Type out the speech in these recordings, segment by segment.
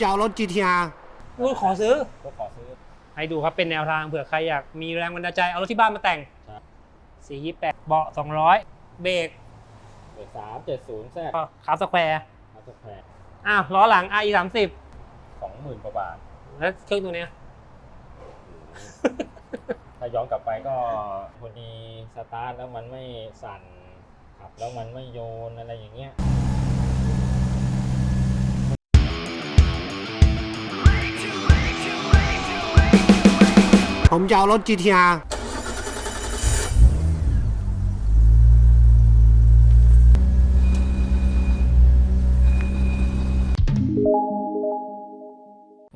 จะเอารถ GTR อุ้ยขอซื้อ ก็ขอซื้อ ให้ดูครับเป็นแนวทางเผื่อใครอยากมีแรงบันดาลใจเอารถที่บ้านมาแต่งครับ สี่ยี่แปดเบาะสองร้อยเบรกเบอร์สามเจ็ดศูนย์แซดก็คาร์สแควร์อัลตร้าแพรอ้าวล้อหลัง RE สามสิบสองหมื่นกว่าบาท แล้วเครื่องตัวเนี้ย ถ้าย้อนกลับไปก็พอดีสตาร์ทแล้วมันไม่สั่นขับแล้วมันไม่โยนอะไรอย่างเงี้ย ผมจะเอารถ GTR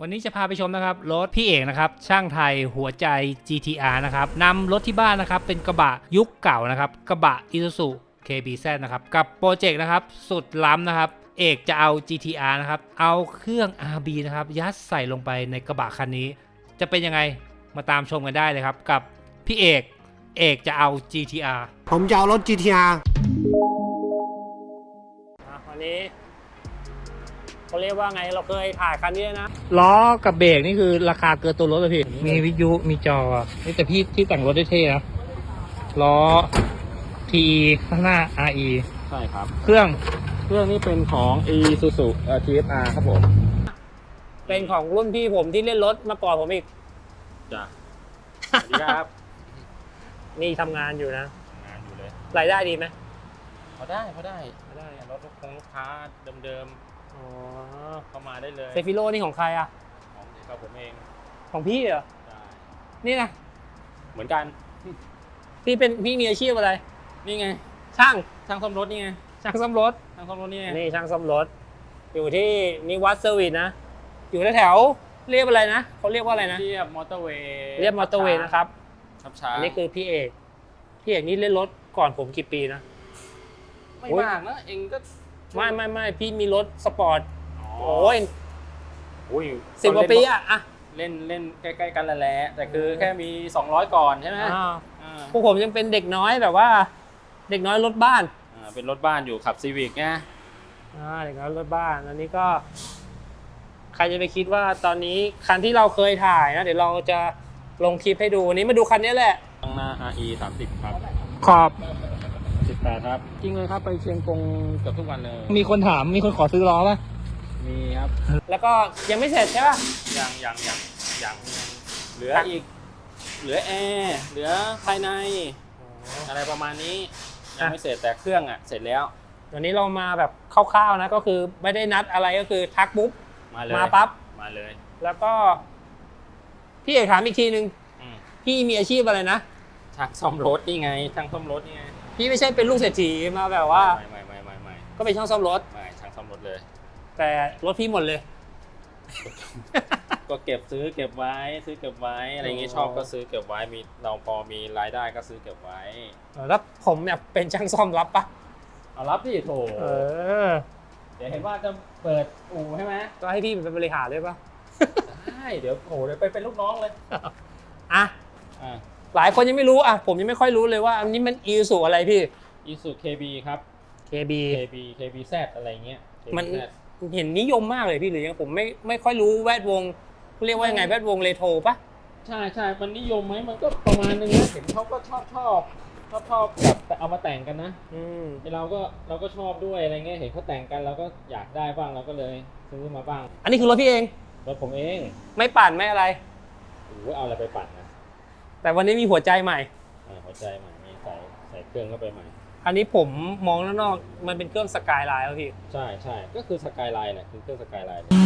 วันนี้จะพาไปชมนะครับรถพี่เอกนะครับช่างไทยหัวใจ GTR นะครับนำรถที่บ้านนะครับเป็นกระบะยุคเก่านะครับกระบะ Isuzu KBZ นะครับกับโปรเจกต์นะครับสุดล้ำนะครับเอกจะเอา GTR นะครับ เอาเครื่อง RB นะครับ ยัดใส่ลงไปในกระบะคันนี้ จะเป็นยังไง มาตามชมกันได้เลยครับ กับพี่เอกเอกจะเอา GTR ผมจะเอารถ GTR อะวันนี้เขาเรียกว่าไงเราเคยถ่ายคันนี้นะ ล้อกับเบรกนี่คือราคาเกินตัวรถเลยพี่ มีวิทยุมีจอนี่แต่พี่ที่แต่งรถได้เท่นะล้อ TE ข้างหน้า RE ใช่ครับ เครื่องเครื่องนี้เป็นของ e s u z u TFR ครับผม เป็นของรุ่นพี่ผมที่เล่นรถมาก่อนผมอีก จ้ะสวัสดีครับนี่ทำงานอยู่นะงานอยู่เลยรายได้ดีไหมพอได้พอได้รายได้รถลูกคงลูกค้าเดิมอ๋อๆเข้ามาได้เลยเซฟิโลนี่ของใครอะ ของกับผมเองของพี่เหรอ ได้นี่นะเหมือนกันพี่เป็นพี่มีอาชีพอะไร นี่ไงช่างช่างซ่อมรถนี่ไงช่างซ่อมรถช่างซ่อมรถนี่ไงนี่ช่างซ่อมรถ อยู่ที่นิวัตเซอร์วิสนะ อยู่แถวๆ เรียกอะไรนะเขาเรียกว่าอะไรนะ เรียบมอเตอร์เวย์เรียบมอเตอร์เวย์นะครับครับช้าอันนี้คือพี่เอก พี่เอกนี่เล่นรถก่อนผมกี่ปีนะ ไม่โอ้ยมากนะเองก็ไม่ไม่ไม่พี่มีรถสปอร์ตอ๋อโอ้ยโอ้ยสิบกว่าปีอะอะเล่นเล่นใกล้ๆกันแหละแต่คือแค่มี 200 ก่อนใช่ไหมอ่าอ่าพวกผมยังเป็นเด็กน้อยแบบว่า เด็กน้อยรถบ้านอ่าเป็นรถบ้านอยู่ขับซีวิกไงอ่าเด็กน้อยรถบ้านอันนี้ก็ ใครจะไปคิดว่าตอนนี้คันที่เราเคยถ่ายนะเดี๋ยวเราจะลงคลิปให้ดูวันนี้มาดูคันนี้แหละ ข้างหน้า RE 30 ครับ ขอบ 18 ครับ จริงเลยครับไปเชียงกงเกือบทุกวันเลย มีคนถามมีคนขอซื้อล้อป่ะ มีครับ แล้วก็ยังไม่เสร็จใช่ป่ะ อย่างอย่างอย่างอย่างเหลือครับอีก เหลือแอร์เหลือภายใน อะไรประมาณนี้ ยังไม่เสร็จแต่เครื่องอะ เสร็จแล้ว วันนี้เรามาแบบคร่าวๆนะก็คือไม่ได้นัดอะไรก็คือทักปุ๊บ มาเลยมาปั๊บมาเลย แล้วก็ พี่เอกถามอีกทีนึงอืมพี่มีอาชีพอะไรนะช่างซ่อมรถนี่ไงช่างซ่อมรถนี่ไงพี่ไม่ใช่เป็นลูกเศรษฐีมาแบบว่า ไม่ไม่ไม่ไม่ไม่ก็เป็นช่างซ่อมรถ ไม่ช่างซ่อมรถเลย แต่รถพี่หมดเลย ก็เก็บซื้อเก็บไว้ซื้อเก็บไว้อะไรอย่างงี้อ๋อ ชอบก็ซื้อเก็บไว้มีเราพอมีรายได้ก็ซื้อเก็บไว้ แล้วผมเนี่ยเป็นช่างซ่อมรับปะเอารับที่โถเออเดี๋ยวเห็นว่าจะเปิดอู่ใช่ไหมก็ให้พี่เป็นบริหารเลยปะได้เดี๋ยวโอ้โหเดี๋ยวไปเป็นลูกน้องเลยอะอ่าหลายคนยังไม่รู้อะผมยังไม่ค่อยรู้เลยว่าอันนี้มันอีสูอะไรพี่อีสุเคบีครับ KB KB KBZ อะไรเงี้ย มัน KBZ เห็นนิยมมากเลยพี่หรือยังผมไม่ไม่ค่อยรู้แวดวงเรียกว่ายังไงแวดวงเรโทรปะใช่ใช่มันนิยมไหมมันก็ประมาณนึงนะเห็นเขาก็ชอบชอบ ชอบชอบแบบแต่เอามาแต่งกันนะอืมไอเราก็เราก็ชอบด้วยอะไรเงี้ยเห็นเขาแต่งกันเราก็อยากได้บ้างเราก็เลยซื้อมาบ้างอันนี้คือรถพี่เอง รถผมเองไม่ปั่นไม่อะไรโอ้โหเอาอะไรไปปั่นนะแต่วันนี้มีหัวใจใหม่อ่าหัวใจใหม่มีใส่ใส่เครื่องเข้าไปใหม่ อันนี้ผมมองแล้วนอกมันเป็นเครื่องสกายไลน์แล้วพี่ใช่ใช่ก็คือสกายไลน์เนี่ยคือเครื่องสกายไลน์ อืม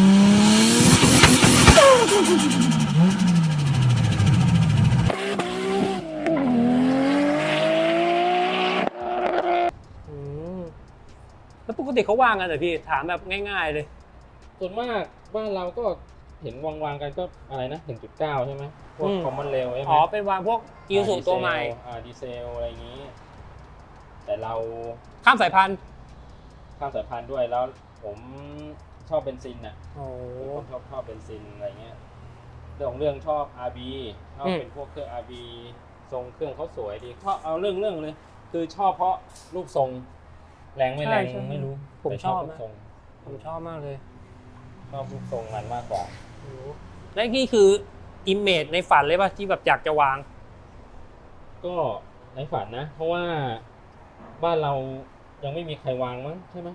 แล้วปกติเขาวางกันเหรอพี่ถามแบบง่าย ๆเลย ส่วนมากบ้านเราก็เห็นวางวางๆกันก็อะไรนะ1.9 ใช่ไหมพวกอืม คอมมอนเรลใช่ไหมอ๋อเป็นวางพวกอีสูตัวใหม่ อ่าดีเซลอะไรอย่างนี้ แต่เราข้ามสายพันธุ์ข้ามสายพันธุ์ด้วยแล้วผมชอบเบนซินอะ โอ้ ผมชอบชอบเบนซินอะไรเงี้ยเรื่องของเรื่องชอบ RB ชอบอืม เป็นพวกเครื่อง RB ทรงเครื่องเขาสวยดีชอบเอาเรื่องเรื่องเลย คือชอบเพราะรูปทรง แรงไม่แรงไม่รู้ผมแต่ชอบรูปนะ ทรงผมชอบมากเลยชอบรูปทรงมันมากกว่าและนี่คืออิมเมจในฝันเลยป่ะที่แบบอยากจะวาง ก็ในฝันนะ เพราะว่าบ้านเรายังไม่มีใครวางมั้งใช่ไหม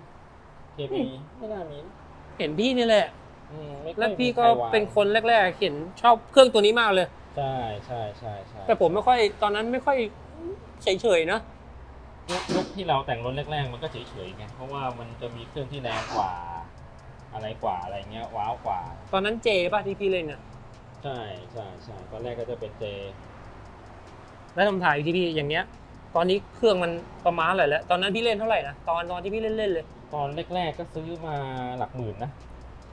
เคบีไม่น่ามีนะเห็นพี่นี่แหละ อืมไม่ค่อยแล้วพี่ก็มีใรวางเป็นคนแรก ๆ เห็นชอบเครื่องตัวนี้มากเลย ใช่ใช่ใช่ใช่แต่ผมไม่ค่อยตอนนั้นไม่ค่อยเฉยๆนะ ยุคยุคที่เราแต่งรถแรกๆ มันก็เฉยๆไงเพราะว่ามันจะมีเครื่องที่แรงกว่า อะไรกว่าอะไรเงี้ยว้าวกว่า ตอนนั้นเจป่ะที่พี่เล่นอะใช่ใช่ใช่ตอนแรกก็จะเป็นเจแล้วทำถ่ายที่พี่อย่างเงี้ย ตอนนี้เครื่องมันประมาณอะไรแล้วตอนนั้นพี่เล่นเท่าไหร่นะตอนตอนที่พี่เล่นเล่นๆเลยตอนแรกๆก็ซื้อมาหลักหมื่นนะ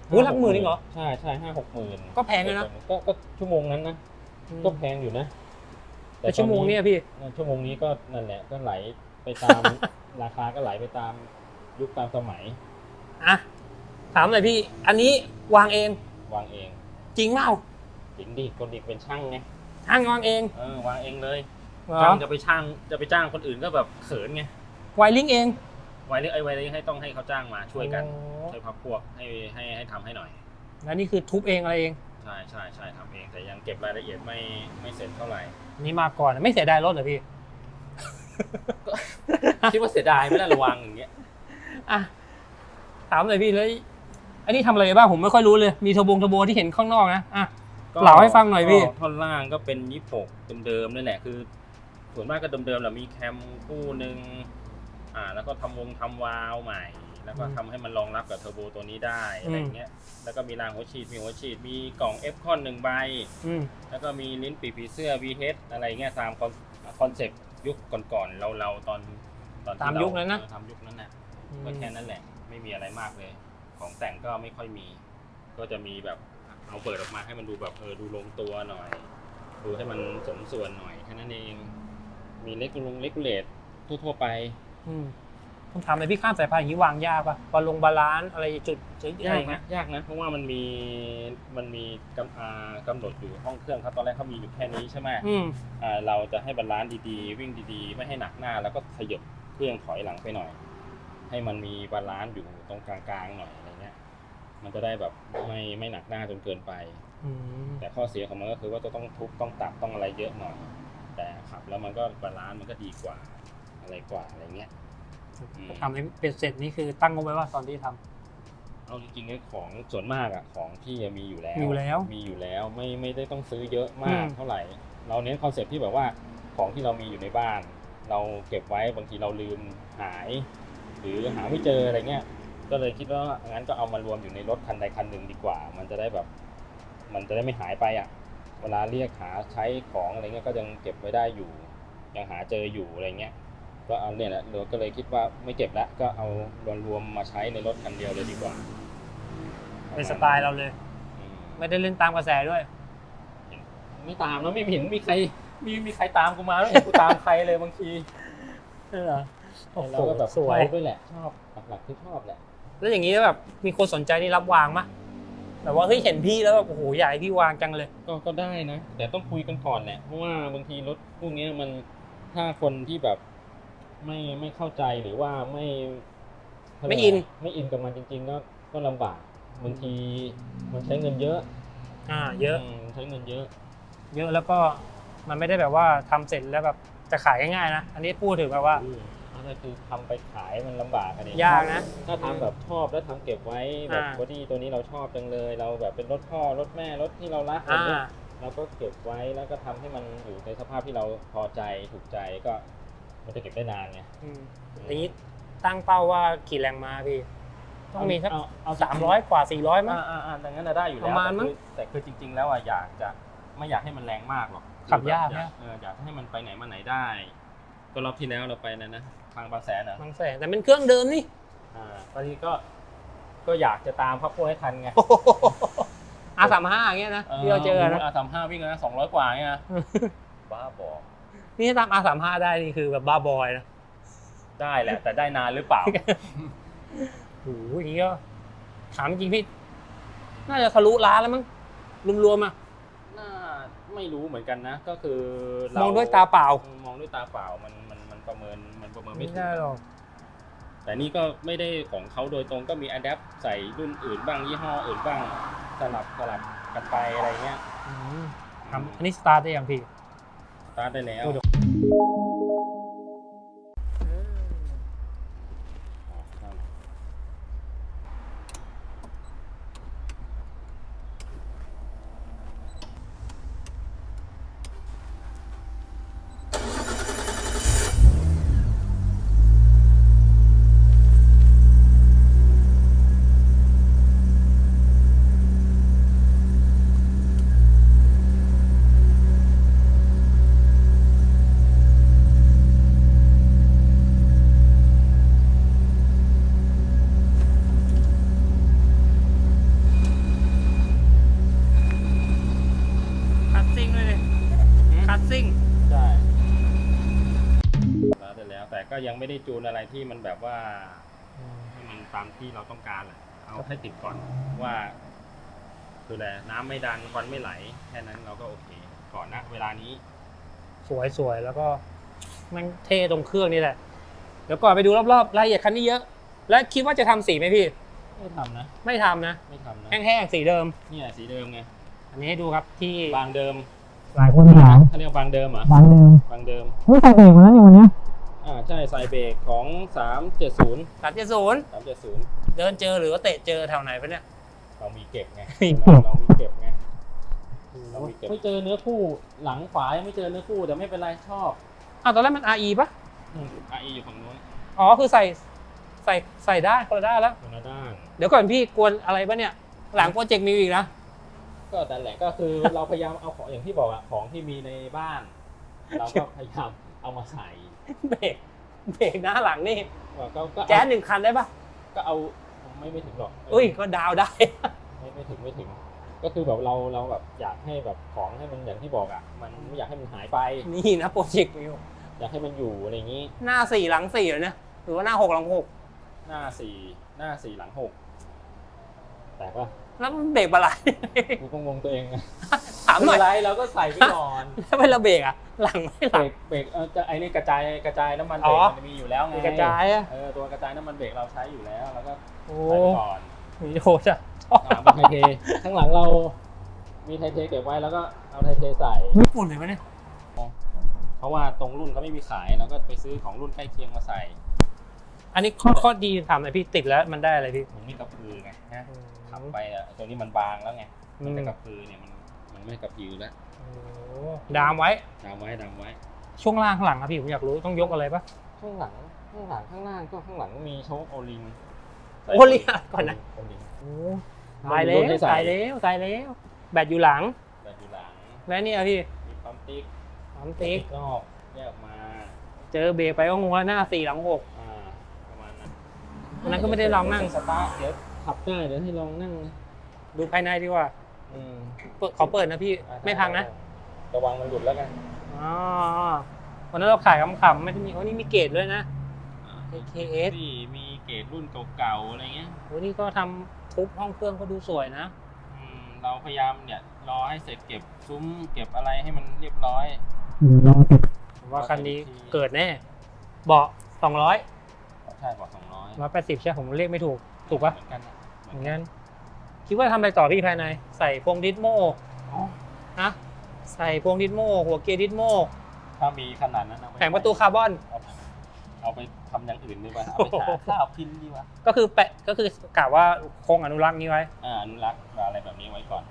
โอ้หลักหมื่นจริงเหรอ ใช่ใช่ห้าหกหมื่นก็แพงเลยนะก็ก็ชั่วโมงนั้นนะก็แพงอยู่นะ แต่ชั่วโมงเนี้ยพี่ชั่วโมงนี้ก็นั่นแหละก็ไหล ไปตาม ราคาก็ไหลไปตามยุคตามสมัย อะถามหน่อยพี่ อันนี้วางเอง วางเองจริงเปล่าจริงดิคนดิเป็นช่างไงช่างวางเองเออวางเองเลยเหรอช่างจะไปช่างจะไปจ้างคนอื่นก็แบบเขินไงไวริงเองไวเล็กไอ้ไวเล็กให้ต้องให้เขาจ้างมาช่วยกันโอ้ใช้พักพวกให้ให้ให้ทำให้หน่อย แล้วนี่คือทุบเองอะไรเอง ใช่ใช่ใช่ทำเองแต่ยังเก็บรายละเอียดไม่ไม่เสร็จเท่าไหร่ นี่มาก่อนไม่เสียดายรถเหรอพี่ คิดว่าเสียดายไม่ได้ระวังอย่างเงี้ยอะถามหน่อยพี่แล้วอันนี้ทำอะไรบ้างผมไม่ค่อยรู้เลย มีเทอร์โบงเทอร์โบที่เห็นข้างนอกนะอะเล่าให้ฟังหน่อยพี่ ก็ท่อนล่างก็เป็นยี่หกเดิมๆนั่นแหละคือส่วนมากก็เดิมๆแหละมีแคมคู่หนึ่งอ่า แล้วก็ทำวงทำวาล์วใหม่ แล้วก็ทำให้มันรองรับกับเทอร์โบตัวนี้ได้อะไรอย่างเงี้ยแล้วก็มีรางหัวฉีดมีหัวฉีดมีกล่อง F คอนหนึ่งใบ อืม แล้วก็มีลิ้นปีกผีเสื้อ VH อะไรเงี้ยตามคอนคอนเซปต์ ยุคก่อนๆเราเราตอนตอนที่ตามเรายุคนั้นนะ เออทำยุคนั้นน่ะ ก็แค่นั้นแหละไม่มีอะไรมากเลย ของแต่งก็ไม่ค่อยมี ก็จะมีแบบเอาเปิดออกมาให้มันดูแบบเออดูลงตัวหน่อย ดูให้มันสมส่วนหน่อยแค่นั้นเอง มีเล็กลงเล็กเลตทั่วๆไป อืม ผมถามเลยพี่ข้ามสายพานอย่างนี้วางยากปะบอลลงบาลานซ์อะไรจุดจุดอะไรยากเงี้นะยยากนะเพราะว่ามันมีมันมีกำอ่ากำหนดอยู่ห้องเครื่องครับตอนแรกเขามีอยู่แค่นี้ใช่ไหมอืมอ่าเราจะให้บาลานซ์ดีๆ วิ่งดีๆ ไม่ให้หนักหน้า แล้วก็ขยับเครื่องถอยหลังไปหน่อย ให้มันมีบาลานซ์อยู่ตรงกลางๆหน่อยอะไรเงี้ย มันจะได้แบบไม่ไม่หนักหน้าจนเกินไป อืมแต่ข้อเสียของมันก็คือว่าจะต้องทุบต้องตับต้องอะไรเยอะหน่อย แต่ขับแล้วมันก็บาลานซ์มันก็ดีกว่าอะไรกว่าอะไรเงี้ยอืม ทำให้เป็นเสร็จนี่คือตั้งงบไว้ว่าตอนที่ทำเอาจริงๆไอ้ของส่วนมากอะของที่มีอยู่แล้ว มีอยู่แล้วมีอยู่แล้วไม่ไม่ได้ต้องซื้อเยอะมากอืมเท่าไหร่ เราเน้นคอนเซ็ปต์ที่แบบว่าของที่เรามีอยู่ในบ้าน เราเก็บไว้บางทีเราลืมหาย หรือหาไม่เจออะไรเงี้ยก็เลยคิดว่างั้นก็เอามารวมอยู่ในรถคันใดคันหนึ่งดีกว่า มันจะได้แบบ มันจะได้ไม่หายไปอะเวลาเรียกหาใช้ของอะไรเงี้ยก็ยังเก็บไว้ได้อยู่ ยังหาเจออยู่อะไรเงี้ย ก็เอาเนี่ยแหละเราก็เลยคิดว่าไม่เก็บละก็เอารวมๆมาใช้ในรถคันเดียวเลยดีกว่าเป็นสไตล์เราเลย อืมไม่ได้เล่นตามกระแสด้วย ไม่ตามแล้วไม่เห็นมีใครมีมีใครตามกูมาแล้วเห็นกูตามใครเลยบางทีเออโอ้โหเราก็แบบสวย ชอบด้วยแหละ ชอบหลักๆที่ชอบแหละแล้วอย่างนี้แบบมีคนสนใจนี่รับวางมะแบบว่าเฮ้ยเห็นพี่แล้วแบบโอ้โหอยากให้พี่วางจังเลย ก็ก็ได้นะ แต่ต้องคุยกันก่อนแหละเพราะว่าบางทีรถพวกเนี้ยมันถ้าคนที่แบบ ไม่ไม่เข้าใจหรือว่าไม่เขาเรียกไม่อินะรไม่อินกับมันจริง ๆ ก็ก็ลำบากบางทีมันใช้เงินเยอะอ่า เยอะ มใช้เงินเยอะ เยอะแล้วก็มันไม่ได้แบบว่าทำเสร็จแล้วแบบจะขายง่ายๆนะ อันนี้พูดถึงแบบว่าอืมอะไรคือทำไปขายมันลำบากอันนี้ยากนะ ถ้าทำแบบชอบแล้วทำเก็บไว้แบบอ่า บอดี้ตัวนี้เราชอบจังเลย เราแบบเป็นรถพ่อรถแม่รถที่เรารักอะไรอ่า เงี้ยเราก็เก็บไว้แล้วก็ทำให้มันอยู่ในสภาพที่เราพอใจถูกใจก็ มันจะเก็บได้นานไงอืมอย่างนี้ตั้งเป้าว่ากี่แรงม้าพี่ ต้องมีสักเาเอาสามร้อยกว่าสี่ร้อยมั้ง อ่าอ่าอ่าดังนั้นน่ะได้อยู่แล้วประมาณมั้งแต่คือแต่คือจริง ๆ แล้วอะอยากจะไม่อยากให้มันแรงมากหรอกขับยากคือนะแบบอยเอออยากให้มันไปไหนมาไหนได้ก็รอบที่แล้วเราไปนะนะทางบางแสนเหรอบางแสนแต่เป็นเครื่องเดิมนี่ อ่าตอนนี้ก็ก็อยากจะตามพักพวกให้ทันไงอาสามห้าอย่างเงี้ยนะที่เราเจอนะ อาสามห้าวิ่งนะสองร้อยกว่าเนี่ยนะบ้าบอก นี่ถ้าตามอาสามห้าได้นี่คือแบบบ้าบอยนะได้แหละ แต่ได้นานหรือเปล่าโอ้โหอย่างนี้ก็ถามจริงพี่ น่าจะทะลุล้านแล้วมั้งรวมๆอะน่าไม่รู้เหมือนกันนะ ก็คือเรมองด้วยตาเปล่ามองด้วยตาเปล่ามันมันมันประเมินมันประเมินไม่ไม่ถูกได้หรอกแต่นี่ก็ไม่ได้ของเขาโดยตรงก็มีอะแดปใส่รุ่นอื่นบ้างยี่ห้ออื่นบ้างสลับสลับกันไปอะไรเงี้ยทำอันนี้สตาร์ทได้ยังพี่ส ตาร์ทได้แล้ว ดูดิ อ๋อครับ คัดซิ่งเลยดิคัดซิ่ง ใช่สตาร์ทได้แล้ว แต่ก็ ยังไม่ได้จูนอะไรที่มันแบบว่าให้มันตามที่เราต้องการแหละเอาให้ติดก่อนว่าคือแหละน้ำไม่ดันควันไม่ไหล แค่นั้นเราก็โอเค ก่อนนะเวลานี้ สวยสวยแล้วก็มันเท่ตรงเครื่องนี่แหละ เดี๋ยวก่อนไปดูรอบๆรายละเอียดคันนี้เยอะ แล้วคิดว่าจะทำสีไหมพี่ ไม่ทำนะ ไม่ทำนะ ไม่ทำนะแห้งๆสีเดิมเนี่ยสีเดิมไง อันนี้ให้ดูครับที่บางเดิม หลายคนถามเขาเรียกว่าบางเดิมเหรอะบางเดิมบางเดิมเฮ้ยใส่เบรกมาแล้วนี่วันเนี้ย อ่าใช่ใส่เบรกของสามเจ็ดศูนย์สามเจ็ดศูนย์สามเจ็ดศูนย์เดินเจอหรือว่าเตะเจอแถวไหนปะเนี่ย เรามีเก็บไงมีเก็บเรามีเก็บไง เรามีเก็บ ไม่เจอเนื้อคู่หลังขวายังไม่เจอเนื้อคู่แต่ไม่เป็นไรชอบอ้าวตอนแรกมัน RE ปะอืมอะอีอยู่ฝั่งนู้นอ๋อคือใส่ใส่ใส่ได้คนละได้านแล้ว คนละด้าน เดี๋ยวก่อนพี่กวนอะไรปะเนี่ย หลังโปรเจกต์มิวอีกนะ ก็แต่นแหละก็คือ เราพยายามเอาของอย่างที่บอกอะของที่มีในบ้าน เราก็พยายามเอามาใส่ เบรกเบรกหน้าหลังนี่ว่าก็ก็เอาแจ๊สหนึ่งคันได้ปะก็เอาไม่ไม่ถึงหรอกเอุ้ยก็ดาวได้ ไม่ไม่ถึงไม่ถึง ก็คือแบบเราเราแบบอยากให้แบบของให้มันอย่างที่บอกอะมันไม่อยากให้มันหายไปนี่นะโปรเจกต์มิวอยากให้มันอยู่อะไรอย่างนี้ หน้าสี่หลังสี่เหรอเนี่ยหรือว่าหน้าหกหลังหกหน้าสี่หน้าสี่หลังหกแต่ว่า แล้วมันเบรกอะไร กูก็งงตัวเองนะถามหน่อยไเป็นไรเราก็ใส่ไปก่อนถ้าเป็นระเบรกอะหลังไม่หเบลัรงกเบรกเออจะไอ้นี่กระจายกระจายน้ำมันเบอ๋รอกมันมีอยู่แล้วไงมีกระจายอะเออตัวกระจายน้ำมันเบรกเราใช้อยู่แล้วแล้วก็โอ้ใส่ไปก่อนโหจะชอบอ่าเป็นไทเทข้างหลังเรา มีไทเทเก็บไว้แล้วก็เอาไทเทใส่ ญี่ปุ่นเลยปะเนี่ยเพราะว่าตรงรุ่นเขาไม่มีขายเราก็ไปซื้อของรุ่นใกล้เคียงมาใส่ อันนี้ข้อข้อดีถามหน่อยพี่ติดแล้วมันได้อะไรพี่ มันไม่กระพือไงนะขับไปอะตัวนี้มันบางแล้วไง มันจะกระพือเนี่ยมันมันไม่กระพือแล้วโอ้ดามไว้ดามไว้ดามไว้ ช่วงล่างข้างหลังครับพี่ผมอยากรู้ต้องยกอะไรปะข้างหลังข้างหลังข้างล่างก็ข้างหลังมีโชคโอลิงโอลิงก่อนนะโอลิงโอ้ตายแล้วตายแล้วตายแล้วแบตอยู่หลังแต่อยู่หลังและนี่อะพี่มีปั๊มติ๊กสามติ๊กนอกแยกออกมา เจอเบรกไปก็งงว่าหน้าสี่หลังหก อ่าประมาณนั้น อันนั้นก็ไม่ได้ลองนั่งสตาร์ทเดี๋ยวขับได้เดี๋ยวให้ลองนั่ง ดูภายในดีกว่าอืมเปิดขอเปิดนะพี่อ่าไม่พังนะระวังมันหลุดแล้วกันอ๋อวันนั้นเราขายขำๆไม่ได้มีโอ้นี่มีเกรดด้วยนะ AKS ที่มีเกรดรุ่นเก่าๆอะไรเงี้ยโอ้นี่ก็ทำทุบห้องเครื่องก็ดูสวยนะ อืมเราพยายามเนี่ยรอให้เสร็จเก็บซุ้มเก็บอะไรให้มันเรียบร้อยอยู่รอติดผมว่าคันนี้เกิดแน่ เบาะสองร้อยใช่กว่าสอง ร้อยร้อยแปดสิบใช่ผมเรียกไม่ถูกถูกปะเหมือนกันเหมือนกันคิดว่าทำอะไรต่อพี่ภายใน ใส่พวงดิสโมนะใส่พวงดิสโมหัวเกียร์ดิสโมถ้ามีขนาดนั้นเอาไแผงประตูคาร์บอน เอาเอาไปทำอย่างอื่นดีกว่า เอาไปหาข้าวกินดีกว่าก็คือแปะก็คือกะว่าคงอนุรักษ์นี้ไว้อ่าอนุรักษ์อะไรแบบนี้ไว้ก่อน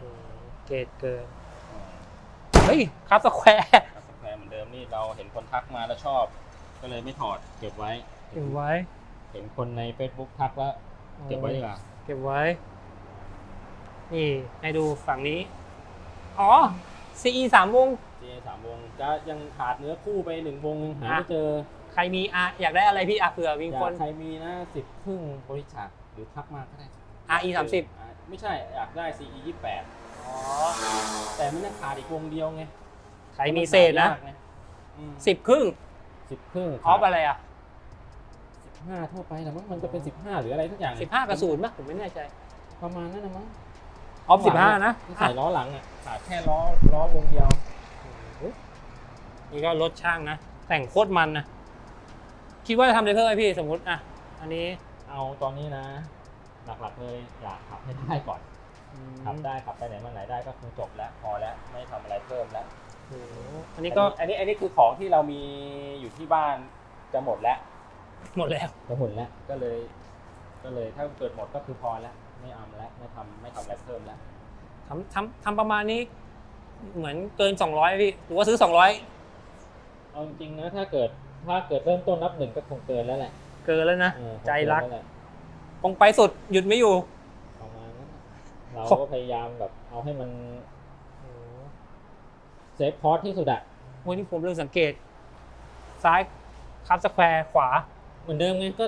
เกรดเกินอืมเฮ้ยคาร์สแควร์กาแฟเหมือนเดิมนี่เราเห็นคนทักมาแล้วชอบ ก็เลยไม่ถอดเก็บไว้ เก็บไว้เห็นคนใน Facebook ทักแล้วเก็บไว้ดีกว่าเก็บไว้ นี่ให้ดูฝั่งนี้ อ๋อ CE สามวง เจสามวงจะยังขาดเนื้อคู่ไปหนึ่งวงหาอะไม่เจอใครมีอะอยากได้อะไรพี่อะเผื่อมีอคยานกใครมีนะสิบครึ่งบริจาคหรือทักมาก็ได้ RE สามสิบอะไม่ใช่อยากได้ CE ยี่แปดอ๋อ แต่มันยังขาดอีกวงเดียวไงใครมีเศษนะสิสิบครึ่งสิบครึ่งออฟอะไรอะสิบ ห้าทั่วไปแต่ว่ามันจะเป็นสิบห้าหรืออะไรทุกอย่างสิบห้ากระสูนป่ะผมไม่แน่ใจ ประมาณนั้นนะมั้งออฟสิบห้านะที่ใส่ล้อหลังอะขาดแค่ล้อล้อวงเดียวนี่ก็รถช่างนะ แต่งโคตรมันนะคิดว่าจะทำอะไรเพิ่มไหมพี่สมมติอะอันนี้เอาตอนนี้นะ หลักๆเลยอยากขับให้ได้ก่อนขับได้ขับไปไหนมาไหนได้ก็คือจบแล้วพอแล้วไม่ทำอะไรเพิ่มแล้วโอ้โหอันนี้ก็อันนี้อันนี้คือของที่เรามีอยู่ที่บ้านจะหมดแล้ว หมดแล้วจะหมดแล้วก็เลย ก็เลยถ้าเกิดหมดก็คือพอแล้วไม่เอาแล้วไม่ทำไม่ทำอะไรเพิ่มแล้วทำทำทำประมาณนี้ เหมือนเกิน200พี่หรือว่าซื้อ200เอาจริงๆนะถ้าเกิดถ้าเกิดเริ่มต้นนับหนึ่งก็คงเกินแล้วแหละเกินแล้วนะเออคงใจเนรักแล้วแหละคงไปสุดหยุดไม่อยู่ ประมาณนั้นเราก็พยายามแบบเอาให้มันเซฟคอร์สที่สุดอะวันนี้ผมเริ่มสังเกต ซ้ายคับสแควร์ขวา เหมือนเดิมไงก็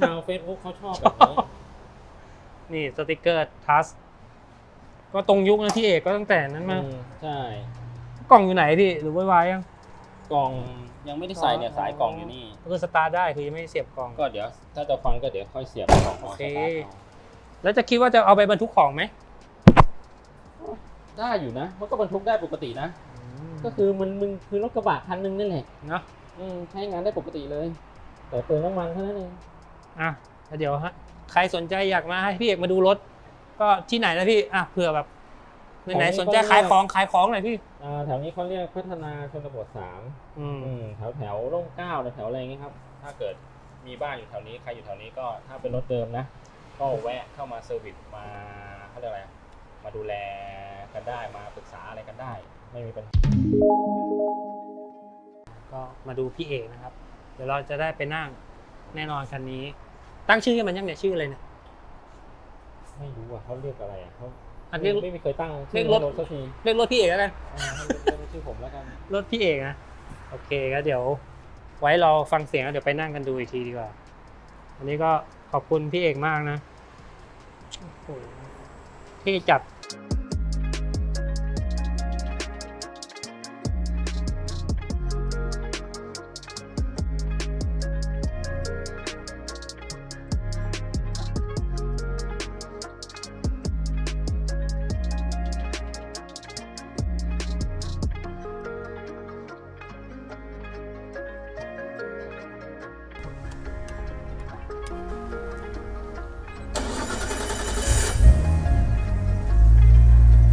ชาวเฟซบุ๊กเขาชอบแบบนี้นี่สติกเกอร์ทัสก็ตรงยุคนะพี่เอกก็ตั้งแต่นั้นมาอืมใช่ กล่องอยู่ไหนพี่หรือไว้ไว้ยังกล่องยังไม่ได้ใส่เนี่ยสายกล่องอยู่นี่ ก็คือสตาร์ทได้คือยังไม่ได้เสียบกล่อง ก็เดี๋ยวถ้าจะฟังก็เดี๋ยวค่อยเสียบของโอเคสตาร์ทเอาแล้วจะคิดว่าจะเอาไปบรรทุกของไหมได้อยู่นะ มันก็บรรทุกได้ปกตินะ ก็คือมันมึงคือรถกระบะคันหนึงนี่แหละเนาะอืมใช้งานได้ปกติเลย แต่เติมน้ำมันเท่านั้นเองอะแล้วเดี๋ยวฮะใครสนใจอยากมาให้พี่เอกมาดูรถ ก็ที่ไหนนะพี่อะเผื่อแบบไหนๆสนใจขายของขายของหน่อยพี่อ่าแถวนี้เขาเรียกพัฒนาชนบทสามอืมอืมแถวแถวร่มเกล้าแถวอะไรอย่างเงี้ยครับ ถ้าเกิดมีบ้านอยู่แถวนี้ใครอยู่แถวนี้ก็ถ้าเป็นรถเดิมนะ ก็แวะเข้ามาเซอร์วิสมาเขาเรียกอะไรมาดูแลกันได้มาปรึกษาอะไรกันได้ ไม่มีปัญหาก็มาดูพี่เอกนะครับเดี๋ยวเราจะได้ไปนั่งแน่นอนคันนี้ ตั้งชื่อให้มันยังเนี่ยชื่ออะไรเนี่ย ไม่รู้อะเขาเรียกอะไรอะเขาอะเรียก ไม่ไม่เคยตั้งเรียกชื่อรถรถ สักทีเรียกรถพี่เอกแล้วกันอ่าให้เรียกเรียกชื่อผมแล้วกันรถพี่เอกนะโอเคก็เดี๋ยว ไว้เราฟังเสียงแล้วเดี๋ยวไปนั่งกันดูอีกทีดีกว่าวันนี้ก็ขอบคุณพี่เอกมากนะโอ้โหที่จัด